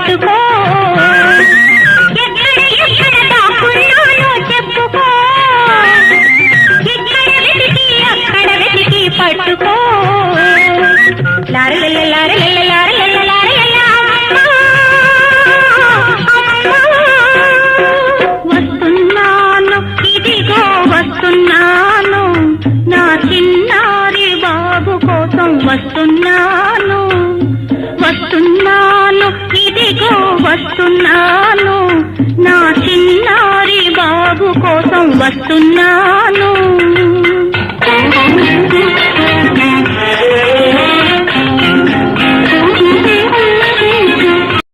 పట్టుకో. చెప్పుకో అక్కడ వెతికి పట్టుకో లారలెల్ల లారలెల్ల లారలెల్ల లారలెల్ల వస్తున్నాను ఇదిగో వస్తున్నాను నా చిన్నారి బాబు కోసం వస్తున్నాను వస్తున్నాను. నా చిన్నారి బాబు కోసం వస్తున్నాను.